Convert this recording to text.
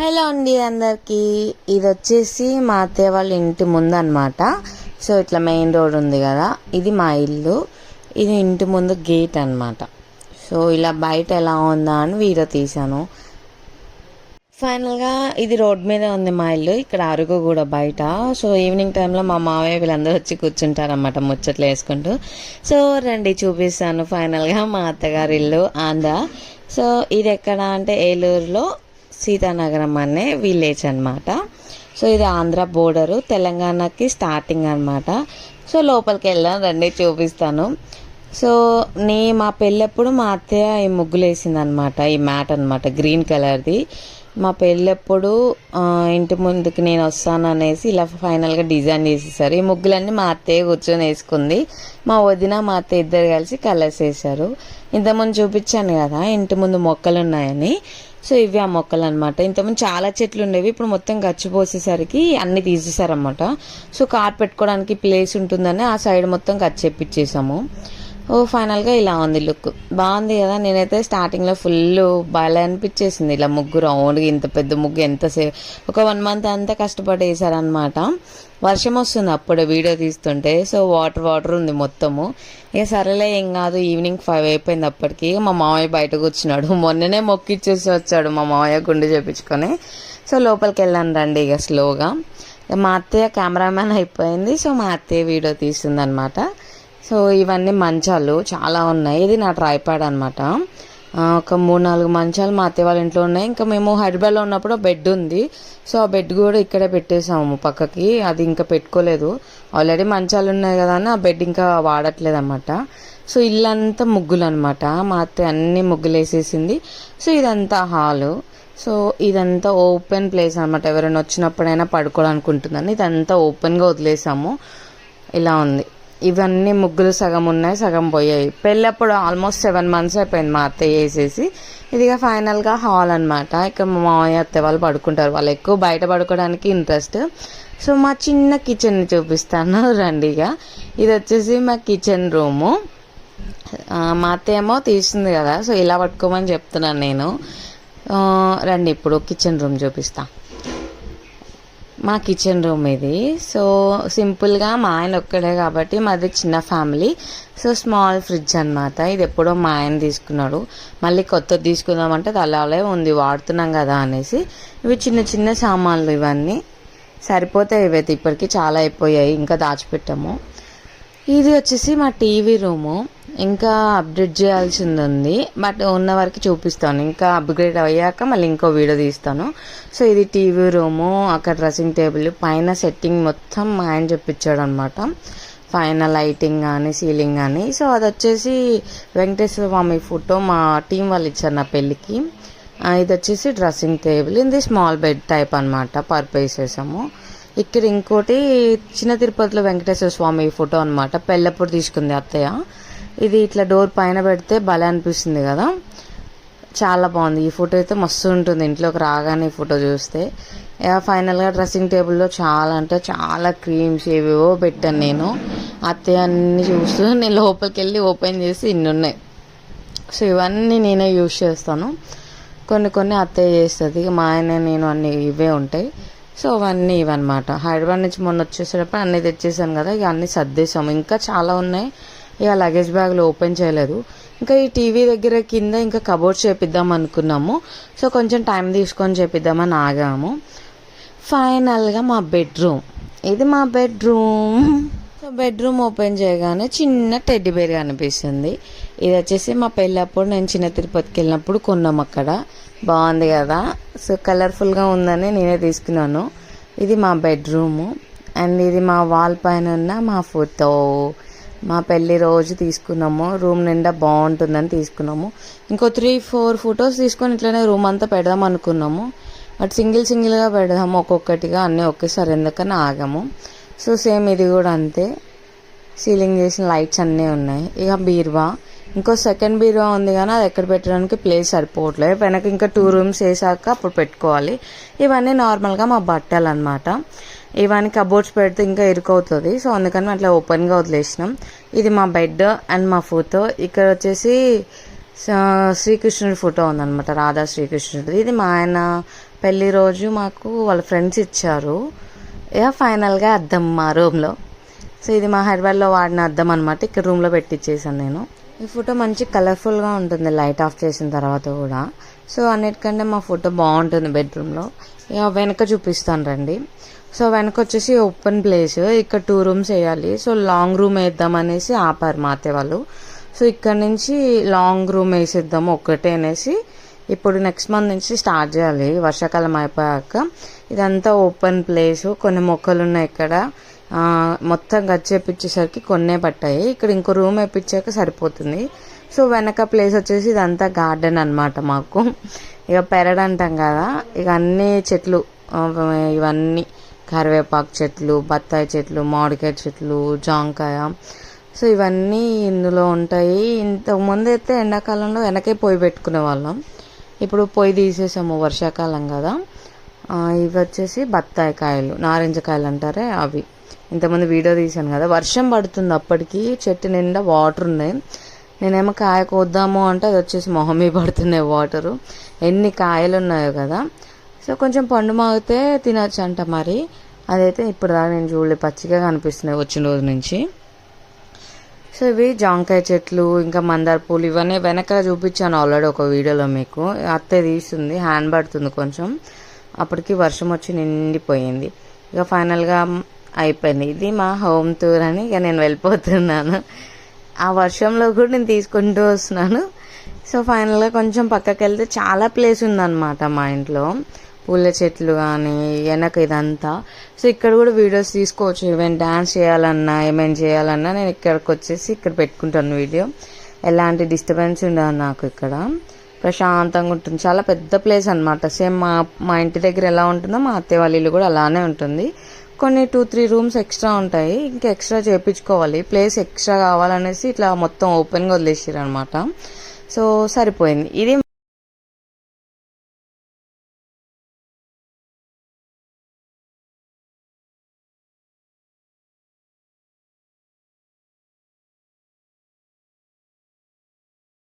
Hello అండి అందరికీ. ఇది వచ్చేసి మా అత్తయ్య వాళ్ళ ఇంటి ముందు అనమాట సో ఇట్లా మెయిన్ రోడ్ ఉంది కదా. ఇది మా ఇల్లు. ఇది ఇంటి ముందు గేట్ అనమాట. సో ఇలా బయట ఎలా ఉందా అని వీడియో తీశాను. ఫైనల్గా ఇది రోడ్ మీద ఉంది మా ఇల్లు. ఇక్కడ అరుగు కూడా బయట. సో ఈవినింగ్ టైంలో మా మావయ్య వీళ్ళందరూ వచ్చి కూర్చుంటారనమాట ముచ్చట్లు వేసుకుంటూ. సో రండి చూపిస్తాను ఫైనల్గా మా అత్తగారి ఇల్లు ఆంధ్ర. సో ఇది ఎక్కడ అంటే ఏలూరులో సీతానగరం అనే విలేజ్ అనమాట సో ఇది ఆంధ్ర బోర్డరు తెలంగాణకి స్టార్టింగ్ అనమాట సో లోపలికి వెళ్ళాను రండి చూపిస్తాను. సో నీ మా పెళ్ళప్పుడు మా అత్తయ్య ఈ ముగ్గులు వేసింది అనమాట ఈ మ్యాట్ అనమాట గ్రీన్ కలర్ది మా పెళ్ళప్పుడు ఇంటి ముందుకు నేను వస్తాను అనేసి ఇలా ఫైనల్గా డిజైన్ చేసేసారు. ఈ ముగ్గులన్నీ మా అత్తయ్య కూర్చొని వేసుకుంది. మా వదిన మా అత్తయ్య ఇద్దరు కలిసి కలర్స్ వేసారు ఇంతకుముందు చూపించాను కదా ఇంటి ముందు మొక్కలు ఉన్నాయని సో ఇవి ఆ మొక్కలు అనమాట ఇంతకుముందు చాలా చెట్లు ఉండేవి ఇప్పుడు మొత్తం గచ్చిపోసేసరికి అన్ని తీసేసారనమాట సో కార్ పెట్టుకోవడానికి ప్లేస్ ఉంటుందని ఆ సైడ్ మొత్తం గచ్చు చెప్పించేసాము ఓ ఫైనల్గా ఇలా ఉంది లుక్. బాగుంది కదా నేనైతే స్టార్టింగ్లో ఫుల్ బాగా అనిపించేసింది. ఇలా ముగ్గు రౌండ్గా ఇంత పెద్ద ముగ్గు ఎంతసేపు ఒక వన్ మంత్ అంతా కష్టపడి వేసారనమాట వర్షం వస్తుంది అప్పుడు వీడియో తీస్తుంటే సో వాటర్ వాటర్ ఉంది మొత్తము. ఇక సరేలే ఏం కాదు ఈవినింగ్ ఫైవ్ అయిపోయింది అప్పటికి. మా మామయ్య బయట కూర్చున్నాడు. మొన్ననే మొక్కిచ్చేసి వచ్చాడు మా మామయ్య గుండె చేపించుకొని. సో లోపలికి వెళ్ళాను రండి ఇక స్లోగా. ఇక మా అత్తయ్య కెమెరామ్యాన్ అయిపోయింది సో మా అత్తయ్య వీడియో తీస్తుంది అనమాట సో ఇవన్నీ మంచాలు చాలా ఉన్నాయి. ఇది నా ట్రైపాడ్ అనమాట ఒక మూడు నాలుగు మంచాలు మా అత్తయ్య వాళ్ళ ఇంట్లో ఉన్నాయి. ఇంకా మేము హైదరాబాద్లో ఉన్నప్పుడు బెడ్ ఉంది. సో ఆ బెడ్ కూడా ఇక్కడే పెట్టేసాము పక్కకి. అది ఇంకా పెట్టుకోలేదు. ఆల్రెడీ మంచాలు ఉన్నాయి కదా అని ఆ బెడ్ ఇంకా వాడట్లేదు అనమాట సో ఇల్లంతా ముగ్గులు అనమాట మా అత్తయ్య అన్ని ముగ్గులు వేసేసింది. సో ఇదంతా హాలు. సో ఇదంతా ఓపెన్ ప్లేస్ అనమాట ఎవరైనా వచ్చినప్పుడైనా పడుకోవాలనుకుంటుందని ఇదంతా ఓపెన్గా వదిలేసాము. ఇలా ఉంది. ఇవన్నీ ముగ్గులు సగం ఉన్నాయి సగం పోయాయి. పెళ్ళప్పుడు ఆల్మోస్ట్ సెవెన్ మంత్స్ అయిపోయింది మా అత్తయ్య వేసేసి. ఇదిగా ఫైనల్గా హాల్ అనమాట ఇక్కడ మా మామయ్య అత్తయ్య వాళ్ళు పడుకుంటారు. వాళ్ళు ఎక్కువ బయట పడుకోవడానికి ఇంట్రెస్ట్. సో మా చిన్న కిచెన్ చూపిస్తాను రండిగా ఇది వచ్చేసి మా కిచెన్ రూము మా అత్తయ్య ఏమో తీసింది కదా. సో ఇలా పట్టుకోమని చెప్తున్నాను నేను. రండి ఇప్పుడు కిచెన్ రూమ్ చూపిస్తాను మా కిచెన్ రూమ్ ఇది. సో సింపుల్గా మా ఆయన ఒక్కడే కాబట్టి మాది చిన్న ఫ్యామిలీ సో స్మాల్ ఫ్రిడ్జ్ అన్నమాట. ఇది ఎప్పుడో మా ఆయన తీసుకున్నాడు. మళ్ళీ కొత్తది తీసుకుందామంటే అది అలాగే ఉంది. వాడుతున్నాం కదా అనేసి. ఇవి చిన్న చిన్న సామాన్లు ఇవన్నీ. సరిపోతాయి ఇవైతే ఇప్పటికి. చాలా అయిపోయాయి. ఇంకా దాచిపెట్టాము. ఇది వచ్చేసి మా టీవీ రూము ఇంకా అప్డేట్ చేయాల్సింది ఉంది బట్ ఉన్న వరకు చూపిస్తాను. ఇంకా అప్గ్రేడ్ అయ్యాక మళ్ళీ ఇంకో వీడియో తీస్తాను. సో ఇది టీవీ రూము అక్కడ డ్రెస్సింగ్ టేబుల్ పైన సెట్టింగ్ మొత్తం మా ఆయన చెప్పించాడు అనమాట పైన లైటింగ్ కానీ సీలింగ్ కానీ సో అది వచ్చేసి వెంకటేశ్వర స్వామి ఫోటో మా టీం వాళ్ళు ఇచ్చారు నా పెళ్ళికి. ఇది వచ్చేసి డ్రెస్సింగ్ టేబుల్ ఇది స్మాల్ బెడ్ టైప్ అనమాట పర్పేస్ చేసాము ఇక్కడ ఇంకోటి చిన్న తిరుపతిలో వెంకటేశ్వర స్వామి ఫోటో అనమాట పెళ్ళప్పుడు తీసుకుంది అత్తయ్య. ఇది ఇట్లా డోర్ పైన పెడితే భలే అనిపిస్తుంది కదా. చాలా బాగుంది. ఈ ఫోటో అయితే మస్తు ఉంటుంది. ఇంట్లోకి రాగానే ఈ ఫోటో చూస్తే. ఫైనల్గా డ్రెస్సింగ్ టేబుల్లో చాలా అంటే చాలా క్రీమ్స్ ఏవేవో పెట్టాను నేను. అత్తయ్య అన్ని చూస్తూ నేను లోపలికి వెళ్ళి ఓపెన్ చేసి ఇన్ని ఉన్నాయి. సో ఇవన్నీ నేనే యూజ్ చేస్తాను. కొన్ని కొన్ని అత్తయ్య చేస్తుంది. ఇక మా ఆయన నేను అన్ని ఇవే ఉంటాయి. సో అవన్నీ ఇవన్నమాట. హైదరాబాద్ నుంచి మొన్న వచ్చేసేటప్పుడు అన్నీ తెచ్చేసాను కదా. ఇక అన్నీ సర్దేశాము. ఇంకా చాలా ఉన్నాయి. ఇక లగేజ్ బ్యాగ్లో ఓపెన్ చేయలేదు. ఇంకా ఈ టీవీ దగ్గర కింద ఇంకా కబోర్డ్ చేపిద్దాం అనుకున్నాము. సో కొంచెం టైం తీసుకొని చేపిద్దామని ఆగాము. ఫైనల్గా మా బెడ్రూమ్ ఇది మా బెడ్రూమ్ సో బెడ్రూమ్ ఓపెన్ చేయగానే చిన్న టెడ్డి బేర్ కనిపిస్తుంది. ఇది వచ్చేసి మా పెళ్ళప్పుడు నేను చిన్న తిరుపతికి వెళ్ళినప్పుడు కొన్నాం అక్కడ. బాగుంది కదా? సో కలర్ఫుల్గా ఉందని నేనే తీసుకున్నాను. ఇది మా బెడ్రూము అండ్ ఇది మా వాల్ పైన ఉన్న మా ఫోటో మా పెళ్ళి రోజు తీసుకున్నాము. రూమ్ నిండా బాగుంటుందని తీసుకున్నాము. ఇంకో త్రీ ఫోర్ ఫొటోస్ తీసుకొని ఇట్లనే రూమ్ అంతా పెడదాం అనుకున్నాము. బట్ సింగిల్ సింగిల్గా పెడదాము ఒక్కొక్కటిగా అన్నీ ఒకేసారి ఎందుకని ఆగాము. సో సేమ్ ఇది కూడా అంతే. సీలింగ్ చేసిన లైట్స్ అన్నీ ఉన్నాయి. ఇక బీరువా. ఇంకో సెకండ్ బీరువా ఉంది కానీ అది ఎక్కడ పెట్టడానికి ప్లేస్ సరిపోవట్లేదు. వెనక ఇంకా టూ రూమ్స్ వేసాక అప్పుడు పెట్టుకోవాలి. ఇవన్నీ నార్మల్గా మా బట్టలు అనమాట ఇవన్నీ కబోర్డ్స్ పెడితే ఇంకా ఇరుకవుతుంది. సో అందుకని అట్లా ఓపెన్గా వదిలేసినాం. ఇది మా బెడ్ అండ్ మా ఫోటో ఇక్కడ వచ్చేసి శ్రీకృష్ణుడి ఫోటో ఉందన్నమాట. రాధా శ్రీకృష్ణుడిది. ఇది మా ఆయన పెళ్ళి రోజు మాకు వాళ్ళ ఫ్రెండ్స్ ఇచ్చారు. ఇక ఫైనల్గా అద్దం మా రూమ్లో సో ఇది మా హైదరాబాద్లో వాడిన అద్దం అనమాట ఇక్కడ రూమ్లో పెట్టించేసాను నేను. ఈ ఫోటో మంచి కలర్ఫుల్గా ఉంటుంది. లైట్ ఆఫ్ చేసిన తర్వాత కూడా. సో అన్నిటికంటే మా ఫోటో బాగుంటుంది బెడ్రూమ్లో ఇక వెనక చూపిస్తాను రండి. సో వెనక వచ్చేసి ఓపెన్ ప్లేస్ ఇక్కడ టూ రూమ్స్ వేయాలి. సో లాంగ్ రూమ్ వేద్దాం అనేసి ఆపారు మా వాళ్ళు. సో ఇక్కడ నుంచి లాంగ్ రూమ్ వేసేద్దాం ఒక్కటే అనేసి ఇప్పుడు నెక్స్ట్ మంత్ నుంచి స్టార్ట్ చేయాలి. వర్షాకాలం అయిపోయాక ఇదంతా ఓపెన్ ప్లేస్ కొన్ని మొక్కలు ఉన్నాయి ఇక్కడ. మొత్తం గచ్చి గచ్చేపించేసరికి కొన్నే పట్టాయి. ఇక్కడ ఇంకో రూమ్ వేపించాక సరిపోతుంది. సో వెనక ప్లేస్ వచ్చేసి ఇదంతా గార్డెన్ అన్నమాట మాకు. ఇక పెరడు అంటాం కదా ఇక అన్ని చెట్లు ఇవన్నీ కరివేపాకు చెట్లు బత్తాయి చెట్లు మామిడికాయ చెట్లు జాంకాయ. సో ఇవన్నీ ఇందులో ఉంటాయి. ఇంతకుముందు అయితే ఎండాకాలంలో వెనకే పొయ్యి పెట్టుకునే వాళ్ళం. ఇప్పుడు పొయ్యి తీసేసాము వర్షాకాలం కదా. ఇవి వచ్చేసి బత్తాయి కాయలు నారింజ కాయలు అంటారే అవి. ఇంతకుముందు వీడియో తీశాను కదా. వర్షం పడుతుంది అప్పటికి. చెట్టు నిండా వాటర్ ఉన్నాయి. నేనేమో కాయ కోద్దాము అంటే అది వచ్చేసి మొహమీ పడుతున్నాయి వాటరు. ఎన్ని కాయలు ఉన్నాయో కదా. సో కొంచెం పండు మాగితే తినచ్చు అంట మరి. అదైతే ఇప్పుడు దాకా నేను చూడలే పచ్చిగా కనిపిస్తున్నాయి వచ్చిన రోజు నుంచి. సో ఇవి జాంకాయ చెట్లు ఇంకా మందార పూలు ఇవన్నీ వెనక చూపించాను ఆల్రెడీ ఒక వీడియోలో మీకు. అత్తే తీస్తుంది హ్యాండ్ పడుతుంది కొంచెం. అప్పటికి వర్షం వచ్చి నిండిపోయింది. ఇక ఫైనల్గా అయిపోయింది. ఇది మా హోమ్ టూర్ అని ఇక నేను వెళ్ళిపోతున్నాను. ఆ వర్షంలో కూడా నేను తీసుకుంటూ వస్తున్నాను. సో ఫైనల్గా కొంచెం పక్కకి వెళ్తే చాలా ప్లేస్ ఉందన్నమాట మా ఇంట్లో. పూల చెట్లు కానీ వెనక ఇదంతా. సో ఇక్కడ కూడా వీడియోస్ తీసుకోవచ్చు. ఈవెన్ డాన్స్ చేయాలన్నా ఏమైనా చేయాలన్నా నేను ఇక్కడికి వచ్చేసి ఇక్కడ పెట్టుకుంటాను వీడియో. ఎలాంటి డిస్టర్బెన్స్ ఉండదు నాకు ఇక్కడ. ప్రశాంతంగా ఉంటుంది. చాలా పెద్ద ప్లేస్ అనమాట సేమ్ మా మా ఇంటి దగ్గర ఎలా ఉంటుందో మా అత్తయ్య వాళ్ళ ఇల్లు కూడా అలానే ఉంటుంది. కొన్ని టూ త్రీ రూమ్స్ ఎక్స్ట్రా ఉంటాయి. ఇంకా ఎక్స్ట్రా చేయించుకోవాలి ప్లేస్ ఎక్స్ట్రా కావాలనేసి ఇట్లా మొత్తం ఓపెన్గా వదిలేసారు అనమాట సో సరిపోయింది. ఇది